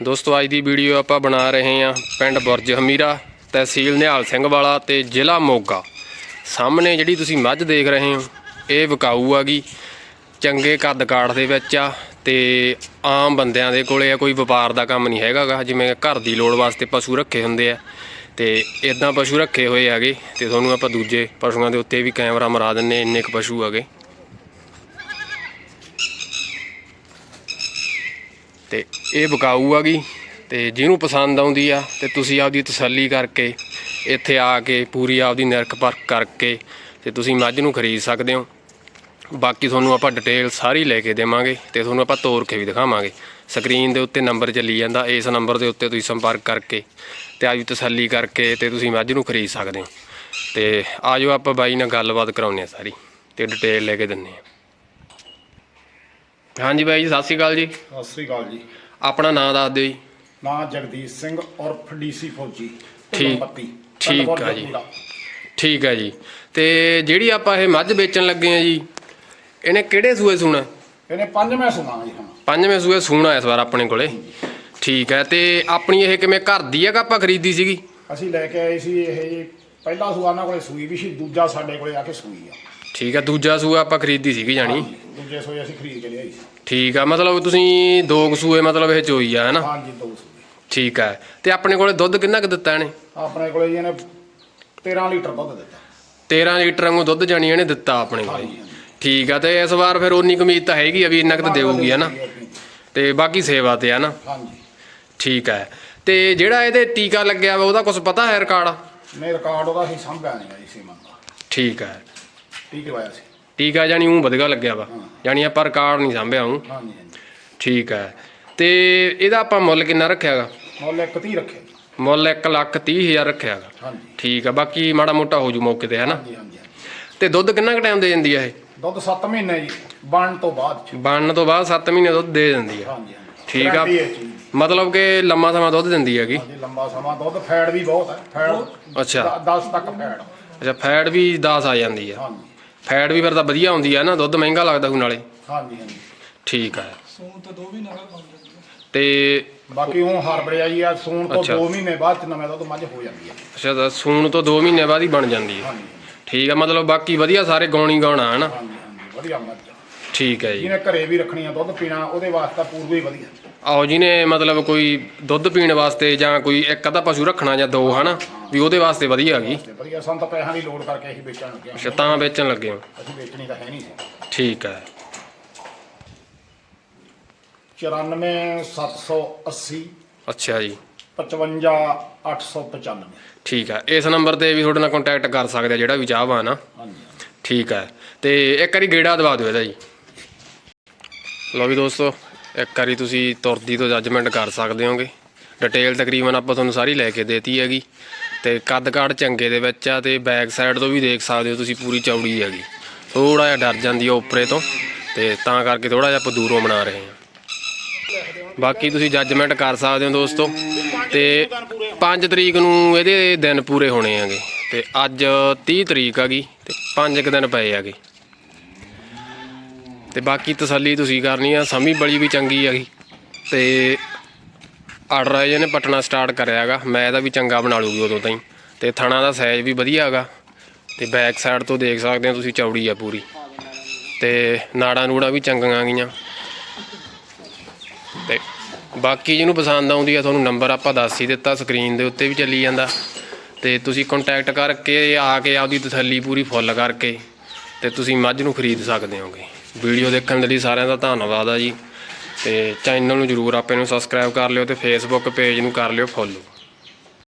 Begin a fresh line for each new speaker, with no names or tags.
ਦੋਸਤੋ, ਅੱਜ ਦੀ ਵੀਡੀਓ ਆਪਾਂ ਬਣਾ ਰਹੇ ਹਾਂ ਪਿੰਡ ਬੁਰਜ ਹਮੀਰਾ, ਤਹਿਸੀਲ ਨਿਹਾਲ ਸਿੰਘ ਵਾਲਾ ਤੇ ਜ਼ਿਲ੍ਹਾ ਮੋਗਾ। ਸਾਹਮਣੇ ਜਿਹੜੀ ਤੁਸੀਂ ਮੱਝ ਦੇਖ ਰਹੇ ਹੋ, ਇਹ ਵਿਕਾਊ ਆਗੀ। ਚੰਗੇ ਕੱਦ ਕਾਠ ਦੇ ਵਿੱਚ ਆ ਤੇ ਆਮ ਬੰਦਿਆਂ ਦੇ ਕੋਲੇ ਆ, ਕੋਈ ਵਪਾਰ ਦਾ ਕੰਮ ਨਹੀਂ ਹੈਗਾਗਾ। ਜਿਵੇਂ ਘਰ ਦੀ ਲੋੜ ਵਾਸਤੇ ਪਸ਼ੂ ਰੱਖੇ ਹੁੰਦੇ ਆ। ਤੇ ਇਦਾਂ ਪਸ਼ੂ ਰੱਖੇ ਹੋਏ ਹੈਗੇ ਤੇ ਤੁਹਾਨੂੰ ਆਪਾਂ ਦੂਜੇ ਪਸ਼ੂਆਂ ਦੇ ਉੱਤੇ ਵੀ ਕੈਮਰਾ ਮਰਾ ਦਿੰਨੇ ਇੰਨੇ ਕੁ ਪਸ਼ੂ ਹੈਗੇ। ਤੇ ਇਹ ਵਿਕਾਊ ਗਈ ਤੇ ਜਿਹਨੂੰ ਪਸੰਦ ਆਉਂਦੀ ਆ ਤੇ ਤੁਸੀਂ ਆਪਦੀ ਤਸੱਲੀ ਕਰਕੇ ਇੱਥੇ ਆ ਕੇ ਪੂਰੀ ਆਪਦੀ ਨਿਰਖ ਪਰਖ ਕਰਕੇ ਤੇ ਤੁਸੀਂ ਮੱਝ ਨੂੰ ਖਰੀਦ ਸਕਦੇ ਹੋ। ਬਾਕੀ ਤੁਹਾਨੂੰ ਆਪਾਂ ਡਿਟੇਲ ਸਾਰੀ ਲੈ ਕੇ ਦੇਵਾਂਗੇ ਤੇ ਤੁਹਾਨੂੰ ਆਪਾਂ ਤੋਰ ਕੇ ਵੀ ਦਿਖਾਵਾਂਗੇ। ਸਕਰੀਨ ਦੇ ਉੱਤੇ ਨੰਬਰ ਚੱਲੀ ਜਾਂਦਾ, ਇਸ ਨੰਬਰ ਦੇ ਉੱਤੇ ਤੁਸੀਂ ਸੰਪਰਕ ਕਰਕੇ ਤੇ ਆਪਦੀ ਤਸੱਲੀ ਕਰਕੇ ਤੇ ਤੁਸੀਂ ਮੱਝ ਨੂੰ ਖਰੀਦ ਸਕਦੇ ਹੋ। ਤੇ ਆਜੋ ਆਪਾਂ ਬਾਈ ਨਾਲ ਗੱਲਬਾਤ ਕਰਾਉਂਦੇ ਆ ਸਾਰੀ ਤੇ ਡਿਟੇਲ ਲੈ ਕੇ ਦਿੰਨੇ ਆ ਹਾਂਜੀ ਬਾਈ ਜੀ ਸਤਿ ਸ਼੍ਰੀ ਅਕਾਲ ਜੀ।
ਸਤਿ ਸ੍ਰੀ ਅਕਾਲ ਜੀ।
ਆਪਣਾ ਨਾਮ ਦੱਸ ਦਿਓ ਜੀ।
ਨਾਂ ਜਗਦੀਸ਼ ਸਿੰਘ ਉਰਫ ਡੀਸੀ ਫੌਜੀ
ਠੀਕ-
ਬੱਤੀ
ਠੀਕ ਆ ਜੀ। ਠੀਕ ਹੈ ਜੀ। ਤੇ ਜਿਹੜੀ ਆਪਾਂ ਇਹ ਮੱਝ ਵੇਚਣ ਲੱਗੇ ਆ ਜੀ ਇਹਨੇ ਕਿਹੜੇ ਸੂਏ ਸੂਣਾ?
ਇਹਨੇ ਪੰਜਵੇਂ ਸੁਣਾ ਜੀ ਹੁਣ।
ਪੰਜਵੇਂ ਸੂਏ ਸੂਣਾ ਇਸ ਵਾਰ ਆਪਣੇ ਕੋਲੇ। ਠੀਕ ਹੈ ਤੇ ਆਪਣੀ ਇਹ ਕਿਵੇਂ ਘਰ ਦੀ ਆ ਕਿ ਆਪਾਂ ਖਰੀਦੀ ਸੀਗੀ?
ਅਸੀਂ ਲੈ ਕੇ ਆਏ ਸੀ ਇਹ ਜੀ ਪਹਿਲਾ ਸੂਆ ਉਹਨਾਂ ਕੋਲੇ ਸੂਈ ਵੀ ਸੀ ਦੂਜਾ ਸਾਡੇ ਕੋਲੇ ਆ ਕੇ ਸੂਈ ਆ।
ਠੀਕ ਹੈ ਦੂਜਾ ਸੂਆ ਆਪਾਂ ਖਰੀਦੀ ਸੀਗੀ ਜਾਣੀ।
ਦੂਜੇ ਸੂਏ ਅਸੀਂ ਖਰੀਦ ਕੇ ਲਿਆਈ ਸੀ।
ਠੀਕ ਆ ਮਤਲਬ ਤੁਸੀਂ ਦੋ ਕੁ ਸੂਏ ਮਤਲਬ ਇਹ ਚੋਈ ਆ ਹੈਨਾ?
ਹਾਂਜੀ ਦੋ ਸੂਏ।
ਠੀਕ ਹੈ ਤੇ ਆਪਣੇ ਕੋਲੇ ਦੁੱਧ ਕਿੰਨਾ ਕੁ ਦਿੱਤਾ ਇਹਨੇ?
ਆਪਣੇ ਕੋਲੇ ਜੀ ਇਹਨੇ 13 ਲੀਟਰ ਦੁੱਧ ਦਿੱਤਾ।
13 ਲੀਟਰ ਵਾਂਗੂ ਦੁੱਧ ਜਾਣੀ ਇਹਨੇ ਦਿੱਤਾ ਆਪਣੇ ਕੋਲੇ। ਠੀਕ ਆ ਤੇ ਇਸ ਵਾਰ ਫਿਰ ਉਨੀ ਕਮੀਜ਼ ਤਾਂ ਹੈਗੀ ਆ ਵੀ ਇੰਨਾ ਕੁ ਤਾਂ ਦੇਊਗੀ ਹੈਨਾ? ਤੇ ਬਾਕੀ ਸੇਵਾ ਤੇ ਆ ਨਾ?
ਹਾਂਜੀ।
ਠੀਕ ਹੈ ਤੇ ਜਿਹੜਾ ਇਹਦੇ ਟੀਕਾ ਲੱਗਿਆ ਵਾ ਉਹਦਾ ਕੁਝ ਪਤਾ ਹੈ ਰਿਕਾਰਡ?
ਨਹੀਂ ਰਿਕਾਰਡ ਉਹਦਾ ਅਸੀਂ ਸੰਭਿਆ ਨਹੀਂ ਜੀ ਸੀਮਨ ਦਾ।
ਠੀਕ ਹੈ।
ਠੀਕ ਕਰਵਾਇਆ ਸੀ
ਟੀਕਾ ਜਾਨੀ ਉਹ ਵਧੀਆ ਲੱਗਿਆ ਵਾ।
ਹਾਂ।
ਜਾਨੀ ਆਪਾਂ ਰਿਕਾਰਡ ਨਹੀਂ ਸਾਂਭਿਆ ਹੂੰ
ਹਾਂਜੀ ਹਾਂਜੀ।
ਠੀਕ ਹੈ। ਤੇ ਇਹਦਾ ਆਪਾਂ ਮੁੱਲ ਕਿੰਨਾ ਰੱਖਿਆਗਾ?
ਮੁੱਲ ਇੱਕ ਤੀਹ ਰੱਖਿਆ। ਜੀ
ਮੁੱਲ 1 ਲੱਖ 30 ਹਜ਼ਾਰ ਰੱਖਿਆਗਾ।
ਹਾਂਜੀ।
ਠੀਕ ਆ ਬਾਕੀ ਮਾੜਾ ਮੋਟਾ ਹੋ ਜੂ ਮੌਕੇ ਤੇ
ਹਾਂਜੀ ਹਾਂਜੀ ਹਾਂਜੀ।
ਤੇ ਦੁੱਧ ਕਿੰਨਾ ਕੁ ਟਾਈਮ ਦੇ ਜਾਂਦੀ ਆ ਇਹ?
ਦੁੱਧ 7 ਮਹੀਨੇ ਜੀ ਬਣਨ ਤੋਂ ਬਾਅਦ ਚ।
ਬਣਨ ਤੋਂ ਬਾਅਦ 7 ਮਹੀਨੇ ਦੁੱਧ ਦੇ ਦਿੰਦੀ
ਹਾਂਜੀ ਹਾਂਜੀ।
ਠੀਕ ਆ।
Guarantee ਹੈ ਜੀ।
ਮਤਲਬ ਕਿ ਲੰਮਾ ਸਮਾਂ ਦੁੱਧ ਦਿੰਦੀ ਹੈਗੀ?
ਹਾਂਜੀ ਲੰਬਾ ਸਮਾਂ ਦੁੱਧ ਫੈਟ ਵੀ ਬਹੁਤ ਹੈ। ਫੈਟ
ਅੱਛਾ।
10 ਤੱਕ ਫੈਟ।
ਅੱਛਾ ਫੈਟ ਵੀ 10 ਆ ਜਾਂਦੀ ਆ।
ਹਾਂਜੀ।
ਫੈਟ ਵੀ ਫਿਰ ਤਾਂ ਵਧੀਆ ਹੁੰਦੀ ਆ ਨਾ ਦੁੱਧ ਮਹਿੰਗਾ ਲੱਗਦਾ ਕੋਈ ਨਾਲੇ।
ਹਾਂਜੀ ਹਾਂਜੀ।
ਠੀਕ ਹੈ
ਸੂਨ ਤੋਂ ਦੋ ਵੀ ਨਗਰ ਬਣ ਜਾਂਦੀ ਹੈ
ਤੇ
ਬਾਕੀ ਉਹ ਹਰਬਰੇ ਆਈ ਆ ਸੂਣ ਤੋਂ
ਅੱਛਾ।
2 ਮਹੀਨੇ ਬਾਅਦ ਚ ਨਵੇਂ ਦੁੱਧ ਮੱਝ ਹੋ ਜਾਂਦੀ ਹੈ
ਅੱਛਾ ਤਾਂ ਸੂਣ ਤੋਂ 2 ਮਹੀਨੇ ਬਾਅਦ ਹੀ ਬਣ ਜਾਂਦੀ ਹੈ
ਹਾਂਜੀ।
ਠੀਕ ਆ ਮਤਲਬ ਬਾਕੀ ਵਧੀਆ ਸਾਰੇ ਗੌਣੀ ਗਾਉਣਾ ਹੈ ਨਾ
ਹਾਂਜੀ ਹਾਂਜੀ ਵਧੀਆ ਮੱਝ। ਆ।
ਠੀਕ ਹੈ ਜੀ।
ਜਿਹਨੇ ਘਰੇ ਵੀ ਰੱਖਣੀ ਆ ਦੁੱਧ ਪੀਣਾ ਉਹਦੇ ਵਾਸਤੇ ਤਾਂ ਪੂਰਵ ਹੀ ਵਧੀਆ।
ਆਓ ਜਿਹਨੇ ਮਤਲਬ ਕੋਈ ਦੁੱਧ ਪੀਣ ਵਾਸਤੇ ਜਾਂ ਕੋਈ ਇੱਕ ਅੱਧਾ ਪਸ਼ੂ ਰੱਖਣਾ ਜਾਂ ਦੋ ਹਨਾ? ਵੀ ਉਹਦੇ ਵਾਸਤੇ ਵਧੀਆ ਹੈਗੀ
ਤੇ ਵਧੀਆ ਸਾਨੂੰ ਤਾਂ ਪੈਸਿਆਂ ਦੀ ਲੋੜ ਕਰਕੇ ਅਸੀਂ ਵੇਚਣ ਲੱਗੇ
ਅੱਛਾ ਤਾਂ ਵੇਚਣ ਲੱਗੇ ਹੋ।
ਅਸੀਂ ਵੇਚਣੀ ਤਾਂ ਹੈ ਨਹੀਂ ਸੀ
ਠੀਕ ਹੈ।
94780
ਅੱਛਾ ਜੀ।
55895
ਠੀਕ ਹੈ। ਇਸ ਨੰਬਰ ਤੇ ਵੀ ਤੁਹਾਡੇ ਨਾਲ ਕੰਟੈਕਟ ਕਰ ਸਕਦੇ ਆ ਜਿਹੜਾ ਵੀ ਚਾਹਵਾ ਨਾ
ਹਾਂਜੀ।
ਠੀਕ ਹੈ। ਤੇ ਇੱਕ ਵਾਰੀ ਗੇੜਾ ਦਵਾ ਦਿਓ ਇਹਦਾ ਜੀ। ਲਓ ਵੀ ਦੋਸਤੋ, ਇੱਕ ਵਾਰੀ ਤੁਸੀਂ ਤੁਰਦੀ ਤੋਂ ਜੱਜਮੈਂਟ ਕਰ ਸਕਦੇ ਹੋਗੇ। ਡਿਟੇਲ ਤਕਰੀਬਨ ਆਪਾਂ ਤੁਹਾਨੂੰ ਸਾਰੀ ਲੈ ਕੇ ਦੇਤੀ ਹੈਗੀ। ਤੇ ਕੱਦ ਕਾਠ ਚੰਗੇ ਦੇ ਵਿੱਚ ਆ ਤੇ ਬੈਕ ਸਾਈਡ ਤੋਂ ਵੀ ਦੇਖ ਸਕਦੇ ਹੋ ਤੁਸੀਂ ਪੂਰੀ ਚੌੜੀ ਹੈਗੀ। ਥੋੜਾ ਜਿਹਾ ਡਰ ਜਾਂਦੀ ਆ ਉੱਪਰੇ ਤੋਂ, ਤੇ ਤਾਂ ਕਰਕੇ ਥੋੜਾ ਜਿਹਾ ਆਪਾਂ ਦੂਰੋਂ ਬਣਾ ਰਹੇ ਹਾਂ। ਬਾਕੀ ਤੁਸੀਂ ਜੱਜਮੈਂਟ ਕਰ ਸਕਦੇ ਹੋ ਦੋਸਤੋ, ਤੇ 5 ਤਰੀਕ ਨੂੰ ਇਹਦੇ ਦਿਨ ਪੂਰੇ ਹੋਣੇ ਹੈਗੇ। ਤੇ ਅੱਜ 30 ਤਰੀਕ ਆ ਗਈ ਤੇ 5 ਕੁ ਦਿਨ ਪਏ ਹੈਗੇ। ਤੇ ਬਾਕੀ ਤਸੱਲੀ ਤੁਸੀਂ ਕਰਨੀ ਆ ਸਮੀ ਬਲੀ ਵੀ ਚੰਗੀ ਹੈਗੀ। ਤੇ ਆਰਡਰ ਆਏ ਜਿਹਨੇ ਪਟਣਾ ਸਟਾਰਟ ਕਰਿਆ ਹੈਗਾ, ਮੈਂ ਇਹਦਾ ਵੀ ਚੰਗਾ ਬਣਾ ਲੂਗੀ ਉਦੋਂ ਤਾਈਂ। ਤੇ ਥਣਾ ਦਾ ਸਾਈਜ਼ ਵੀ ਵਧੀਆ ਹੈਗਾ, ਤੇ ਬੈਕ ਸਾਈਡ ਤੋਂ ਦੇਖ ਸਕਦੇ ਹੋ ਤੁਸੀਂ, ਚੌੜੀ ਆ ਪੂਰੀ। ਤੇ ਨਾੜਾਂ ਨੂੜਾਂ ਵੀ ਚੰਗੀਆਂ ਗਈਆਂ ਤੇ ਬਾਕੀ ਜਿਹਨੂੰ ਪਸੰਦ ਆਉਂਦੀ ਆ, ਤੁਹਾਨੂੰ ਨੰਬਰ ਆਪਾਂ ਦੱਸ ਹੀ ਦਿੱਤਾ ਸਕਰੀਨ ਦੇ ਉੱਤੇ ਵੀ ਚੱਲੀ ਜਾਂਦਾ। ਤੇ ਤੁਸੀਂ ਕੰਟੈਕਟ ਕਰਕੇ ਆ ਕੇ ਆਪਦੀ ਤਸੱਲੀ ਪੂਰੀ ਫੁੱਲ ਕਰਕੇ, ਤੇ ਤੁਸੀਂ ਮੱਝ ਨੂੰ ਖਰੀਦ ਸਕਦੇ ਹੋਗੇ। ਵੀਡੀਓ ਦੇਖਣ ਦੇ ਲਈ ਸਾਰਿਆਂ ਦਾ ਧੰਨਵਾਦ ਆ ਜੀ। ਤੇ ਚੈਨਲ ਨੂੰ ਜਰੂਰ ਆਪੇ ਨੂੰ ਸਬਸਕ੍ਰਾਈਬ ਕਰ ਲਿਓ ਤੇ ਫੇਸਬੁੱਕ ਪੇਜ ਨੂੰ ਕਰ ਲਿਓ ਫੋਲੋ